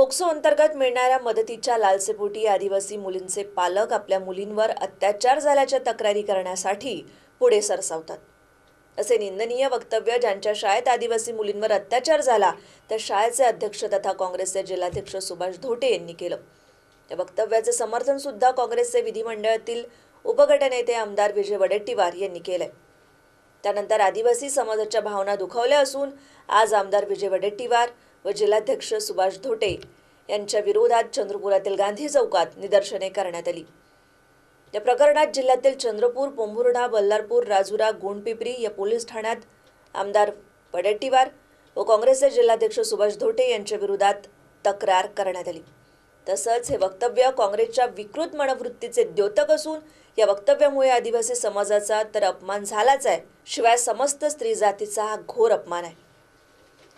POCSO अंतर्गत मिळणाऱ्या मदतीच्या लालसेपोटी आदिवासी मुलींचे पालक आपल्या मुलींवर अत्याचार झाल्याच्या तक्रारी करण्यासाठी पुढे सरसावतात. असे निंदनीय वक्तव्य ज्यांच्या शाळेत आदिवासी मुलींवर अत्याचार झाला त्या शाळेचे अध्यक्ष तथा काँग्रेसचे जिल्हाध्यक्ष सुभाष धोटे यांनी केलं. या वक्तव्याचे समर्थन सुद्धा काँग्रेसचे विधिमंडळातील उपगटनेते आमदार विजय वडेट्टीवार यांनी केलंय. त्यानंतर आदिवासी समाजाच्या भावना दुखावल्या असून आज आमदार विजय वडेट्टीवार व जिल्हाध्यक्ष सुभाष धोटे यांच्या विरोधात चंद्रपुरातील गांधी चौकात निदर्शने करण्यात आली. या प्रकरणात जिल्ह्यातील चंद्रपूर पोंभुर्णा बल्लारपूर राजुरा गुणपिपरी या पोलीस ठाण्यात आमदार पडेट्टीवार व काँग्रेसचे जिल्हाध्यक्ष सुभाष धोटे यांच्या विरोधात तक्रार करण्यात आली. तसंच हे वक्तव्य काँग्रेसच्या विकृत मनवृत्तीचे द्योतक असून या वक्तव्यामुळे आदिवासी समाजाचा तर अपमान झालाच आहे शिवाय समस्त स्त्री जातीचा हा घोर अपमान आहे.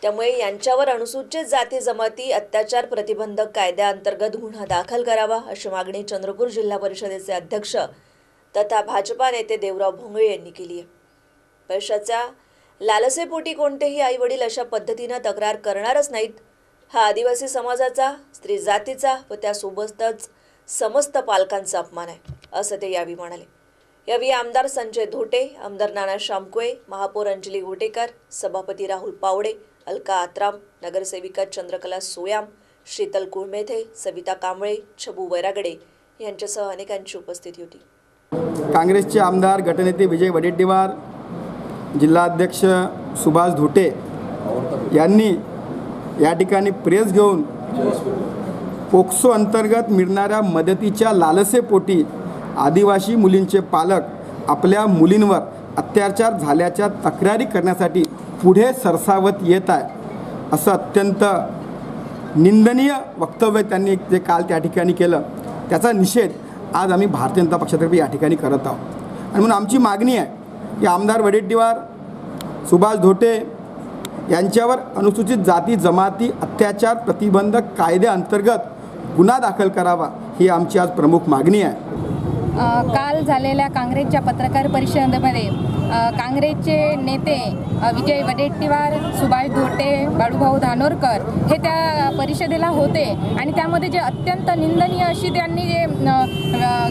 त्यामुळे यांच्यावर अनुसूचित जाती जमाती अत्याचार प्रतिबंधक कायद्याअंतर्गत गुन्हा दाखल करावा अशी मागणी चंद्रपूर जिल्हा परिषदेचे अध्यक्ष तथा भाजपा नेते देवराव भोंगळे यांनी केली आहे. पैशाच्या लालसेपोटी कोणतेही आईवडील अशा पद्धतीनं तक्रार करणारच नाहीत. हा आदिवासी समाजाचा स्त्री जातीचा व त्यासोबतच समस्त पालकांचा अपमान आहे असं ते यावेळी म्हणाले. यावेळी आमदार संजय धोटे आमदार नाना शामकुळे महापौर अंजली गोटेकर सभापती राहुल पावडे अलका आत्राम नगरसेविका चंद्रकला सोयाम शीतल कुळमेथे सविता कांबळे छबू वैरागडे यांच्यासह अनेकांची उपस्थिती होती. काँग्रेसचे आमदार गटनेते विजय वडेट्टीवार जिल्हाध्यक्ष सुभाष धोटे यांनी या ठिकाणी प्रेस घेऊन पोक्सो अंतर्गत मिळणाऱ्या मदतीच्या लालसेपोटी आदिवासी मुलींचे पालक आपल्या मुलींवर अत्याचार झाल्याच्या तक्रारी करण्यासाठी पुढे सरसावत येत आहे असं अत्यंत निंदनीय वक्तव्य त्यांनी जे काल त्या ठिकाणी केलं त्याचा निषेध आज आम्ही भारतीय जनता पक्षातर्फे या ठिकाणी करत आहोत. आणि म्हणून आमची मागणी आहे की आमदार वडेट्टीवार सुभाष धोटे यांच्यावर अनुसूचित जाती जमाती अत्याचार प्रतिबंधक कायद्याअंतर्गत गुन्हा दाखल करावा ही आमची आज प्रमुख मागणी आहे. काल झालेल्या काँग्रेसच्या पत्रकार परिषदेमध्ये काँग्रेसचे नेते विजय वडेट्टीवार सुभाष धोटे बाळूभाऊ धानोरकर हे त्या परिषदेला होते. आणि त्यामध्ये जे अत्यंत निंदनीय अशी त्यांनी जे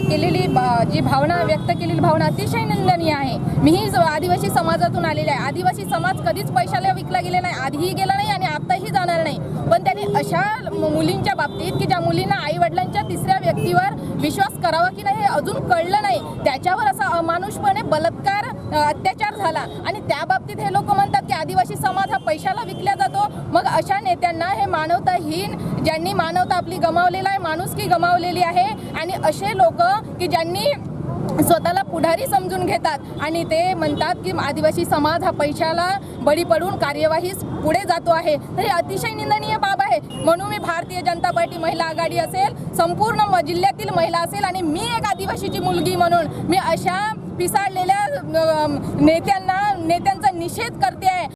केलेली जी भावना व्यक्त केलेली भावना अतिशय निंदनीय आहे. मीही आदिवासी समाजातून आलेले आहे. आदिवासी समाज कधीच पैशाला विकला गेला नाही आधीही गेला नाही आणि आत्ताही जाणार नाही. पण त्यांनी अशा मुलींच्या बाबतीत की ज्या मुलींना आई वडिलांच्या तिसऱ्या व्यक्तीवर विश्वास करावा की नाही हे अजून कळलं नाही त्याच्यावर असा अमानुषपणे बलात्कार अत्याचार झाला. आणि त्या बाबतीत हे लोक म्हणतात की आदिवासी समाज हा पैशाला विकला जातो. मग अशा नेत्यांना हे मानवताहीन ज्यांनी मानवता आपली गमावलेला आहे माणुसकी गमावलेली आहे आणि असे लोक की ज्यांनी स्वतःला पुढारी समजून घेतात आणि ते म्हणतात की आदिवासी समाज हा पैशाला बळी पडून कार्यवाहीस पुढे जातो आहे. तर हे अतिशय निंदनीय बाब आहे. म्हणून मी भारतीय जनता पार्टी महिला आघाडी असेल संपूर्ण म- जिल्ह्यातील महिला असेल आणि मी एक आदिवासीची मुलगी म्हणून मी अशा पिसाळलेल्या नेत्यांना नेत्यांचा निषेध करते आहे.